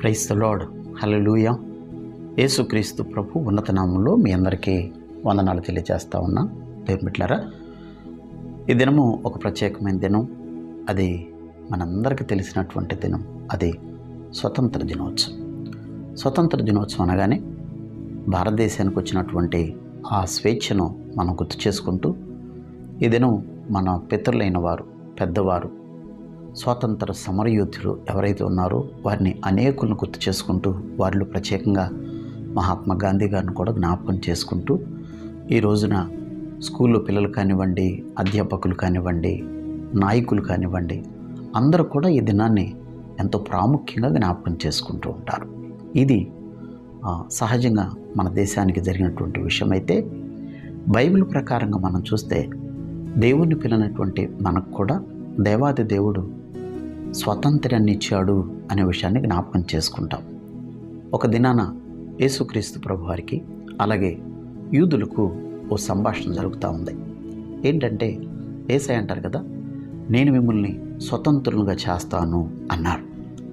Price the lord యేసుక్రీస్తు ప్రభు ఉన్నత నామంలో మీ అందరికీ వందనాలు తెలియజేస్తా ఉన్నా. దేవుని ఈ దినము ఒక ప్రత్యేకమైన దినం. అది మనందరికీ తెలిసినటువంటి దినం. అది స్వతంత్ర దినోత్సవం. స్వతంత్ర దినోత్సవం అనగానే భారతదేశానికి వచ్చినటువంటి ఆ స్వేచ్ఛను మనం గుర్తు చేసుకుంటూ ఈ దినం మన పితరులైన వారు పెద్దవారు స్వాతంత్ర సమరయోధులు ఎవరైతే ఉన్నారో వారిని అనేకులను గుర్తు చేసుకుంటూ వారిలో ప్రత్యేకంగా మహాత్మా గాంధీ గారిని కూడా జ్ఞాపకం చేసుకుంటూ ఈ రోజున స్కూల్లో పిల్లలు కానివ్వండి అధ్యాపకులు కానివ్వండి నాయకులు కానివ్వండి అందరూ కూడా ఈ దినాన్ని ఎంతో ప్రాముఖ్యంగా జ్ఞాపకం చేసుకుంటూ ఉంటారు. ఇది సహజంగా మన దేశానికి జరిగినటువంటి విషయం అయితే బైబిల్ ప్రకారంగా మనం చూస్తే దేవుణ్ణి పిలినటువంటి మనకు కూడా దేవాది దేవుడు స్వాతంత్ర్యాన్ని ఇచ్చాడు అనే విషయాన్ని జ్ఞాపకం చేసుకుంటాం. ఒక దినాన యేసుక్రీస్తు ప్రభువారికి అలాగే యూదులకు ఓ సంభాషణ జరుగుతూ ఉంది. ఏంటంటే ఏసై అంటారు కదా నేను మిమ్మల్ని స్వతంత్రులుగా చేస్తాను అన్నారు.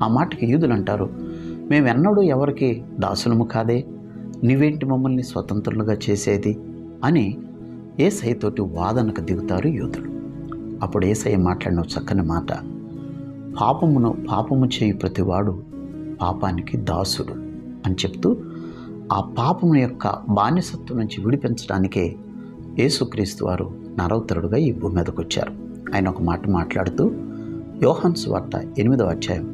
ఆ మాటకి యూదులు అంటారు మేమెన్నడూ ఎవరికి దాసులము కాదే? నీవేంటి మమ్మల్ని స్వతంత్రులుగా చేసేది? అని ఏసైతోటి వాదనకు దిగుతారు యూదులు. అప్పుడు ఏసై మాట్లాడిన చక్కని మాట పాపమును పాపము చేయి ప్రతివాడు పాపానికి దాసుడు అని చెప్తూ ఆ పాపము యొక్క బానిసత్వం నుంచి విడిపించడానికే యేసుక్రీస్తు వారు నరవతరుడుగా ఈ భూమి మీదకి వచ్చారు ఆయన ఒక మాట మాట్లాడుతూ యోహాన్స్ వార్త ఎనిమిదవ అధ్యాయం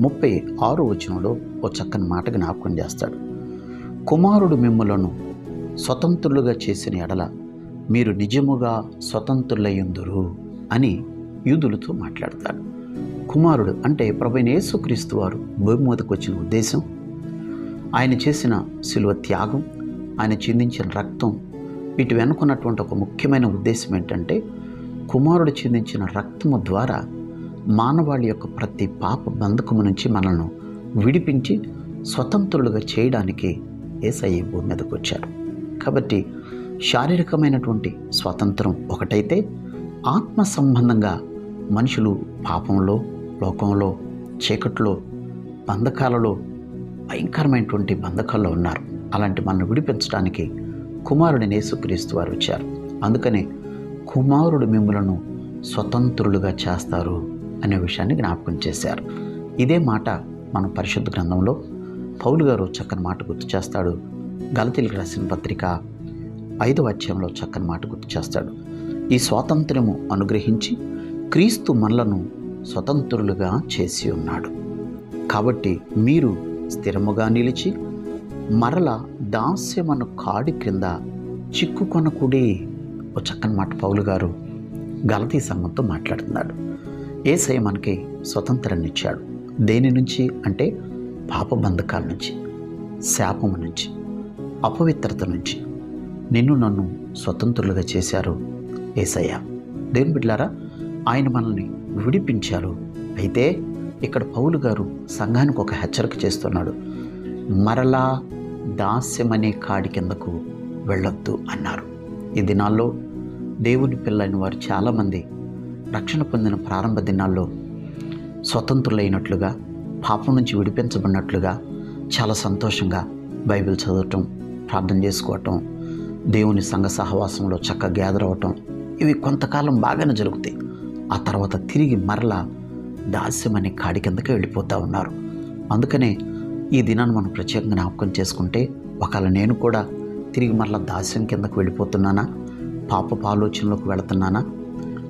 ముప్పై ఆరు వచనంలో ఓ చక్కని మాట జ్ఞాపకం చేస్తాడు. కుమారుడు మిమ్ములను స్వతంత్రులుగా చేసిన ఎడల మీరు నిజముగా స్వతంత్రులయ్యుందురు అని యూదులతో మాట్లాడతాడు. కుమారుడు అంటే ప్రభైన యేసుక్రీస్తు వారు భూమి మీదకు వచ్చిన ఉద్దేశం ఆయన చేసిన శిలువ త్యాగం ఆయన చిందించిన రక్తం వీటి వెనుకున్నటువంటి ఒక ముఖ్యమైన ఉద్దేశం ఏంటంటే కుమారుడు చిందించిన రక్తము ద్వారా మానవాళి యొక్క ప్రతి పాప బంధకము నుంచి మనల్ని విడిపించి స్వతంత్రులుగా చేయడానికి ఏసఐ భూమి మీదకు వచ్చారు. కాబట్టి శారీరకమైనటువంటి స్వాతంత్రం ఒకటైతే ఆత్మ సంబంధంగా మనుషులు పాపంలో లోకంలో చీకట్లో బంధకాలలో భయంకరమైనటువంటి బంధకాల్లో ఉన్నారు. అలాంటి మనల్ని విడిపించడానికి కుమారుడి నేసుక్రీస్తు వారు వచ్చారు. అందుకనే కుమారుడు మిమ్మలను స్వతంత్రులుగా చేస్తారు అనే విషయాన్ని జ్ఞాపకం చేశారు. ఇదే మాట మన పరిశుద్ధ గ్రంథంలో పౌలు గారు చక్కని మాట గుర్తు చేస్తాడు. గలతీలకు రాసిన పత్రిక ఐదవ అధ్యాయంలో చక్కని మాట గుర్తు చేస్తాడు. ఈ స్వాతంత్ర్యము అనుగ్రహించి క్రీస్తు మనలను స్వతంత్రులుగా చేసి ఉన్నాడు. కాబట్టి మీరు స్థిరముగా నిలిచి మరల దాస్యమను కాడి క్రింద చిక్కుకొనకుడి ఓ చక్కని మాట పౌలు గారు గలతీ సంఘంతో మాట్లాడుతున్నాడు. ఏసై మనకి స్వతంత్రాన్ని ఇచ్చాడు. దేని నుంచి? అంటే పాప బంధకాల నుంచి శాపము నుంచి అపవిత్రత నుంచి. నిన్ను నన్ను స్వతంత్రులుగా చేశారు ఏసయ్య. దేవుని బిడ్లారా ఆయన మనల్ని విడిపించారు. అయితే ఇక్కడ పౌలు గారు సంఘానికి ఒక హెచ్చరిక చేస్తున్నాడు. మరలా దాస్యమనే కాడి కిందకు వెళ్ళొద్దు అన్నారు. ఈ దినాల్లో దేవుని పిల్లైన వారు చాలామంది రక్షణ పొందిన ప్రారంభ దినాల్లో స్వతంత్రులైనట్లుగా పాపం నుంచి విడిపించబడినట్లుగా చాలా సంతోషంగా బైబిల్ చదవటం ప్రార్థన చేసుకోవటం దేవుని సంఘ సహవాసంలో చక్కగా గ్యాదర్ అవ్వటం ఇవి కొంతకాలం బాగానే జరుగుతాయి. ఆ తర్వాత తిరిగి మరలా దాస్యం అనే కాడి కిందకి వెళ్ళిపోతూ ఉన్నారు. అందుకనే ఈ దినాన్ని మనం ప్రత్యేకంగా జ్ఞాపకం చేసుకుంటే ఒకవేళ నేను కూడా తిరిగి మరలా దాస్యం కిందకు వెళ్ళిపోతున్నానా? పాపపు ఆలోచనలోకి వెళుతున్నానా?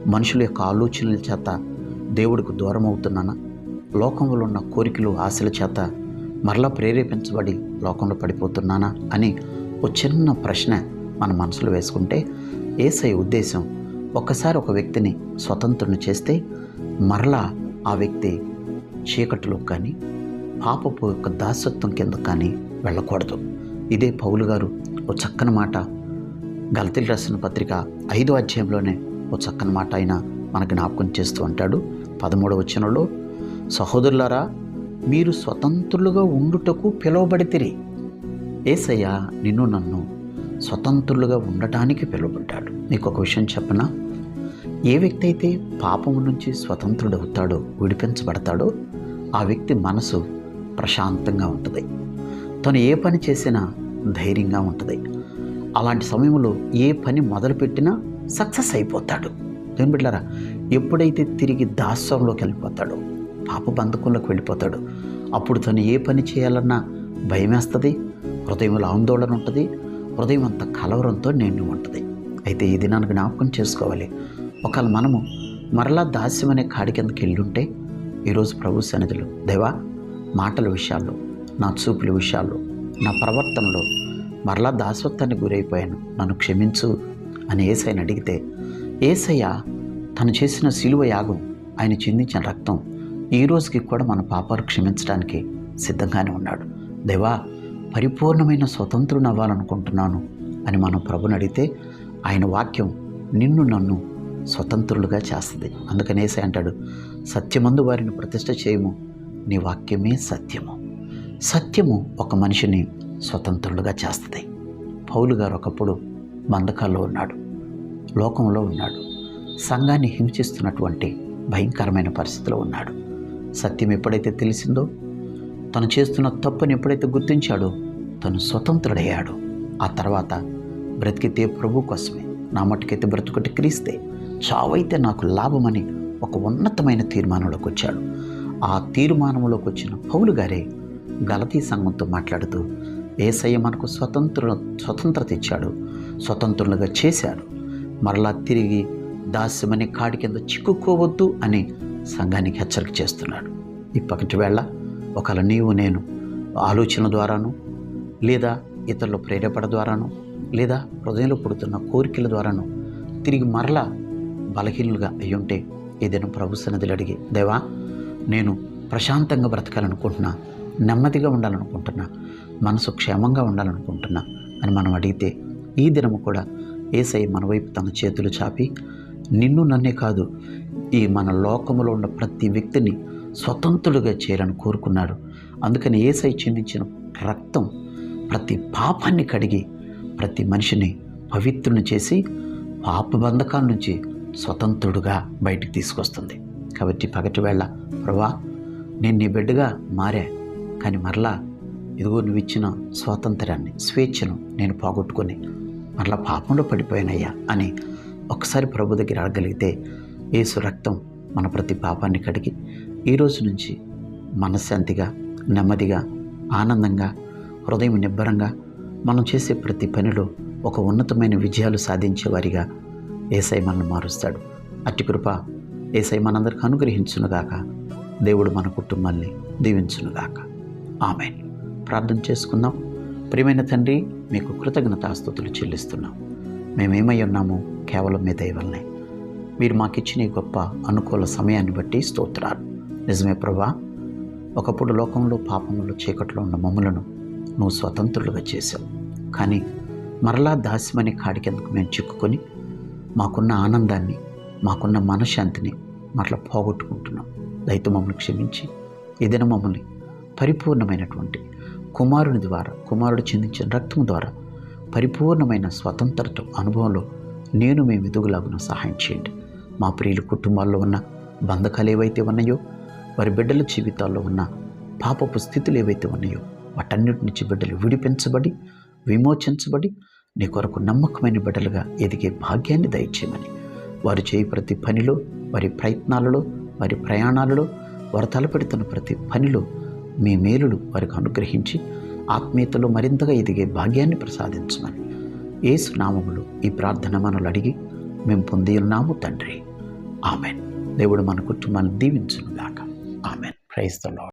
మనుషుల యొక్క ఆలోచనల చేత దేవుడికి దూరం అవుతున్నానా? లోకంలో ఉన్న కోరికలు ఆశల చేత మరలా ప్రేరేపించబడి లోకంలో పడిపోతున్నానా? అని ఒక చిన్న ప్రశ్న మన మనసులో వేసుకుంటే ఏసై ఉద్దేశం ఒక్కసారి ఒక వ్యక్తిని స్వతంత్రుని చేస్తే మరలా ఆ వ్యక్తి చీకటిలో కానీ పాపపు యొక్క దాసత్వం కింద కానీ వెళ్ళకూడదు. ఇదే పౌలు గారు ఓ చక్కని మాట. గలతీలు రాసిన పత్రిక ఐదో అధ్యాయంలోనే ఓ చక్కని మాట ఆయన మన జ్ఞాపకం చేస్తూ ఉంటాడు. పదమూడవ వచనంలో సహోదరులారా మీరు స్వతంత్రులుగా ఉండుటకు పిలువబడితిరి. ఏసయ్య నిన్ను నన్ను స్వతంత్రులుగా ఉండటానికి పిలువబడ్డాడు. నీకు ఒక విషయం చెప్పనా? ఏ వ్యక్తి అయితే పాపము నుంచి స్వతంత్రుడవుతాడో విడిపించబడతాడో ఆ వ్యక్తి మనసు ప్రశాంతంగా ఉంటుంది. తను ఏ పని చేసినా ధైర్యంగా ఉంటుంది. అలాంటి సమయంలో ఏ పని మొదలుపెట్టినా సక్సెస్ అయిపోతాడు. ఏం బిడ్డారా ఎప్పుడైతే తిరిగి దాస్యంలోకి వెళ్ళిపోతాడో పాప బంధకంలోకి వెళ్ళిపోతాడు అప్పుడు తను ఏ పని చేయాలన్నా భయమేస్తుంది హృదయంలో ఆందోళన ఉంటుంది హృదయం అంత కలవరంతో నిండి ఉంటుంది. అయితే ఈ దినాన్ని జ్ఞాపకం చేసుకోవాలి. ఒకవేళ మనము మరలా దాస్యం అనే కాడి కిందకి వెళ్ళుంటే ఈరోజు ప్రభు సన్నిధిలో దేవా మాటల విషయాల్లో నా చూపుల విషయాల్లో నా ప్రవర్తనలో మరలా దాసత్వానికి గురైపోయాను. నన్ను క్షమించు అని ఏసైని అడిగితే ఏసయ్య తను చేసిన శిలువ యాగం ఆయన చిందించిన రక్తం ఈ రోజుకి కూడా మన పాపాలు క్షమించడానికి సిద్ధంగానే ఉన్నాడు. దేవా పరిపూర్ణమైన స్వతంత్రుని అవ్వాలనుకుంటున్నాను అని మనం ప్రభుని అడిగితే ఆయన వాక్యం నిన్ను నన్ను స్వతంత్రులుగా చేస్తుంది. అందుకనేసి అంటాడు సత్యమందు వారిని ప్రతిష్ట చేయము. నీ వాక్యమే సత్యము. సత్యము ఒక మనిషిని స్వతంత్రులుగా చేస్తుంది. పౌలు గారు ఒకప్పుడు బంధకాల్లో ఉన్నాడు లోకంలో ఉన్నాడు సంఘాన్ని హింసిస్తున్నటువంటి భయంకరమైన పరిస్థితిలో ఉన్నాడు. సత్యం ఎప్పుడైతే తెలిసిందో తను చేస్తున్న తప్పుని ఎప్పుడైతే గుర్తించాడో తను స్వతంత్రుడయ్యాడు. ఆ తర్వాత బ్రతికితే ప్రభు కోసమే. నా మట్టుకైతే బ్రతుకటి క్రీస్తే. చావైతే నాకు లాభమని ఒక ఉన్నతమైన తీర్మానంలోకి వచ్చాడు. ఆ తీర్మానంలోకి వచ్చిన పౌలు గారే గలతీ సంఘంతో మాట్లాడుతూ ఏసయ్య మనకు స్వతంత్ర స్వతంత్రత ఇచ్చాడు స్వతంత్రులుగా చేశాడు. మరలా తిరిగి దాస్యమని కాడి కింద చిక్కుకోవద్దు అని సంఘానికి హెచ్చరిక చేస్తున్నాడు. ఇప్పటి వేళ ఒకవేళ నీవు నేను ఆలోచన ద్వారాను లేదా ఇతరుల ప్రేరేపణ ద్వారాను లేదా హృదయంలో పుడుతున్న కోరికల ద్వారాను తిరిగి మరలా బలహీనులుగా అయ్యుంటే ఏదైనా ప్రభు సన్నిధిలో అడిగి దేవా నేను ప్రశాంతంగా బ్రతకాలనుకుంటున్నా నెమ్మదిగా ఉండాలనుకుంటున్నా మనసు క్షేమంగా ఉండాలనుకుంటున్నా అని మనం అడిగితే ఈ దినము కూడా ఏసై మన వైపు తన చేతులు చాపి నిన్ను నన్నే కాదు ఈ మన లోకములో ఉన్న ప్రతి వ్యక్తిని స్వతంత్రుడిగా చేయాలని కోరుకున్నాడు. అందుకని ఏసై చిందించిన రక్తం ప్రతి పాపాన్ని కడిగి ప్రతి మనిషిని పవిత్రుని చేసి పాప బంధకాల నుంచి స్వతంత్రుడుగా బయటికి తీసుకొస్తుంది. కాబట్టి పగటి వేళ ప్రభా నేను నీ బిడ్డగా మారా. కానీ మరలా ఇదిగో నువ్వు ఇచ్చిన స్వాతంత్రాన్ని స్వేచ్ఛను నేను పోగొట్టుకొని మరలా పాపంలో పడిపోయానయ్యా అని ఒకసారి ప్రభు దగ్గర అడగలిగితే ఏసు రక్తం మన ప్రతి పాపాన్ని కడిగి ఈ రోజు నుంచి మనశ్శాంతిగా నెమ్మదిగా ఆనందంగా హృదయం నిబ్బరంగా మనం చేసే ప్రతి పనిలో ఒక ఉన్నతమైన విజయాలు సాధించేవారిగా ఏసై మనల్ని మారుస్తాడు. అట్టి కృప ఏసై మనందరికి అనుగ్రహించునుగాక. దేవుడు మన కుటుంబాన్ని దీవించునుగాక. ఆమె ప్రార్థన చేసుకుందాం. ప్రియమైన తండ్రి మీకు కృతజ్ఞతాస్తుతులు చెల్లిస్తున్నాం. మేమేమై ఉన్నాము కేవలం మీ దయవల్లనే. మీరు మాకిచ్చిన ఈ గొప్ప అనుకూల సమయాన్ని బట్టి స్తోత్రాలు. నిజమే ప్రభా ఒకప్పుడు లోకంలో పాపములు చీకట్లో ఉన్న మమ్మలను నువ్వు స్వతంత్రులుగా చేశావు. కానీ మరలా దాస్యమని కాడికెందుకు మేము చిక్కుకొని మాకున్న ఆనందాన్ని మాకున్న మనశ్శాంతిని మరలా పోగొట్టుకుంటున్నాం. దయతో మమ్మల్ని క్షమించి ఏదైనా మమ్మల్ని పరిపూర్ణమైనటువంటి కుమారుని ద్వారా కుమారుడు చెందించిన రక్తం ద్వారా పరిపూర్ణమైన స్వతంత్రత అనుభవంలో నేను మేము ఎదుగులాగున సహాయం చేయండి. మా ప్రియుల కుటుంబాల్లో ఉన్న బంధకాలు ఏవైతే ఉన్నాయో వారి బిడ్డల జీవితాల్లో ఉన్న పాపపు స్థితులు ఏవైతే ఉన్నాయో వాటన్నిటి నుంచి బిడ్డలు విడిపించబడి విమోచించబడి నీ కొరకు నమ్మకమైన బిడ్డలుగా ఎదిగే భాగ్యాన్ని దయచేయమని. వారు చేయి ప్రతి పనిలో వారి ప్రయత్నాలలో వారి ప్రయాణాలలో వారు తలపెడుతున్న ప్రతి పనిలో మీ మేలులు వారికి అనుగ్రహించి ఆత్మీయతలో మరింతగా ఎదిగే భాగ్యాన్ని ప్రసాదించమని. ఏసు నామములు ఈ ప్రార్థన మనలు అడిగి మేము పొంది ఉన్నాము తండ్రి. ఆమెన్. దేవుడు మన కుటుంబాన్ని దీవించునుగాక. ఆమెన్. Praise the